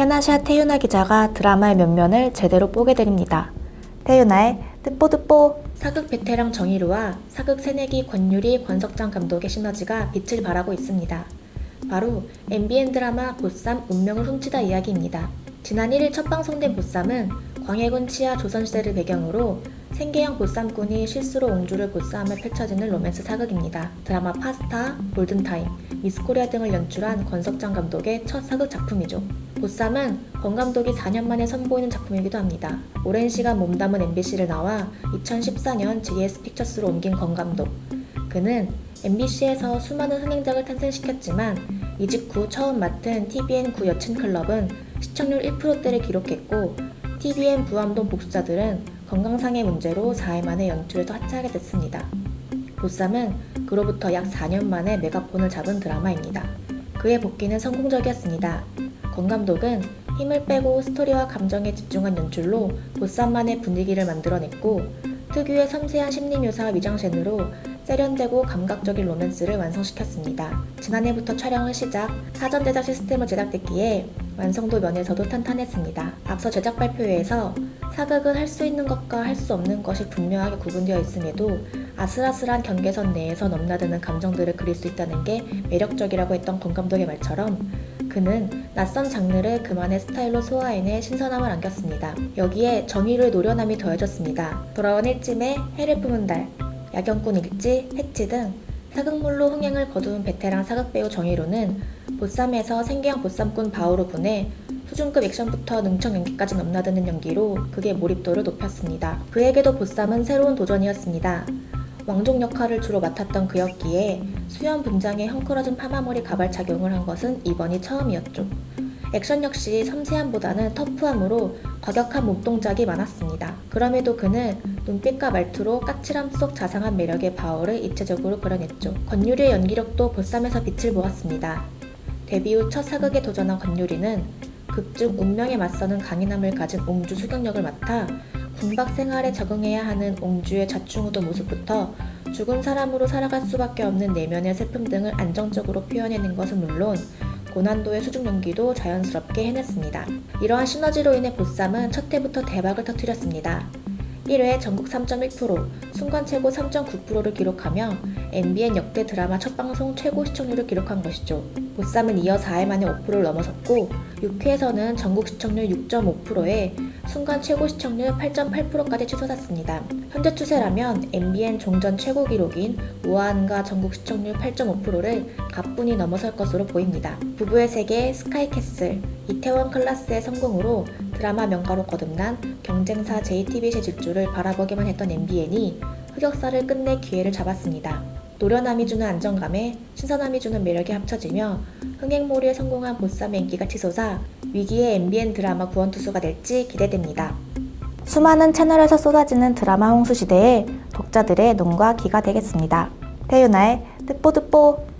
테나샤 태윤아 기자가 드라마의 면면을 제대로 뽀게 드립니다. 태윤아의 뜻뽀뜻뽀 사극 베테랑 정희루와 사극 새내기 권유리 권석장 감독의 시너지가 빛을 발하고 있습니다. 바로 MBN 드라마 보쌈 운명을 훔치다 이야기입니다. 지난 1일 첫 방송된 보쌈은 광해군 치하 조선시대를 배경으로 생계형 보쌈꾼이 실수로 옹주를 보쌈에 펼쳐지는 로맨스 사극입니다. 드라마 파스타, 골든타임, 미스코리아 등을 연출한 권석장 감독의 첫 사극 작품이죠. 보쌈은 권 감독이 4년 만에 선보이는 작품이기도 합니다. 오랜 시간 몸담은 MBC를 나와 2014년 GS 픽처스로 옮긴 권 감독. 그는 MBC에서 수많은 흥행작을 탄생시켰지만 이직 후 처음 맡은 TVN 구 여친 클럽은 시청률 1%대를 기록했고 TVN 부암동 복수자들은 건강상의 문제로 4회 만에 연출에서 하차하게 됐습니다. 보쌈은 그로부터 약 4년 만에 메가폰을 잡은 드라마입니다. 그의 복귀는 성공적이었습니다. 권 감독은 힘을 빼고 스토리와 감정에 집중한 연출로 보쌈만의 분위기를 만들어냈고 특유의 섬세한 심리 묘사 위장센으로 세련되고 감각적인 로맨스를 완성시켰습니다. 지난해부터 촬영을 시작, 사전 제작 시스템을 제작됐기에 완성도 면에서도 탄탄했습니다. 앞서 제작 발표회에서 사극은 할 수 있는 것과 할 수 없는 것이 분명하게 구분되어 있음에도 아슬아슬한 경계선 내에서 넘나드는 감정들을 그릴 수 있다는 게 매력적이라고 했던 권 감독의 말처럼 그는 낯선 장르를 그만의 스타일로 소화해내 신선함을 안겼습니다. 여기에 정의를 노련함이 더해졌습니다. 돌아온 일찜의 해를 품은 달, 야경꾼 일지, 해치 등 사극물로 흥행을 거둔 베테랑 사극 배우 정희로는 보쌈에서 생계형 보쌈꾼 바오로 분해 수준급 액션부터 능청 연기까지 넘나드는 연기로 극의 몰입도를 높였습니다. 그에게도 보쌈은 새로운 도전이었습니다. 왕족 역할을 주로 맡았던 그였기에 수염 분장에 헝클어진 파마머리 가발 착용을 한 것은 이번이 처음이었죠. 액션 역시 섬세함보다는 터프함으로 과격한 몸동작이 많았습니다. 그럼에도 그는 눈빛과 말투로 까칠함 속 자상한 매력의 바오를 입체적으로 그려냈죠. 권유리의 연기력도 보쌈에서 빛을 보았습니다. 데뷔 후 첫 사극에 도전한 권유리는 극중 운명에 맞서는 강인함을 가진 옹주 수경역을 맡아 군박 생활에 적응해야 하는 옹주의 자충우도 모습부터 죽은 사람으로 살아갈 수밖에 없는 내면의 슬픔 등을 안정적으로 표현해낸 것은 물론 고난도의 수중 연기도 자연스럽게 해냈습니다. 이러한 시너지로 인해 보쌈은 첫 해부터 대박을 터뜨렸습니다. 1회 전국 3.1%, 순간 최고 3.9%를 기록하며 MBN 역대 드라마 첫 방송 최고 시청률을 기록한 것이죠. 보쌈은 이어 4회 만에 5%를 넘어섰고 6회에서는 전국 시청률 6.5%에 순간 최고 시청률 8.8%까지 치솟았습니다. 현재 추세라면 MBN 종전 최고 기록인 우아한과 전국 시청률 8.5%를 가뿐히 넘어설 것으로 보입니다. 부부의 세계 스카이캐슬, 이태원 클라스의 성공으로 드라마 명가로 거듭난 경쟁사 JTBC의 질주를 바라보기만 했던 MBN이 흑역사를 끝내 기회를 잡았습니다. 노련함이 주는 안정감에 신선함이 주는 매력이 합쳐지며 흥행몰이에 성공한 보쌈의 인기가 치솟아 위기의 MBN 드라마 구원투수가 될지 기대됩니다. 수많은 채널에서 쏟아지는 드라마 홍수 시대에 독자들의 눈과 귀가 되겠습니다. 태윤아의 뜻뽀뜻뽀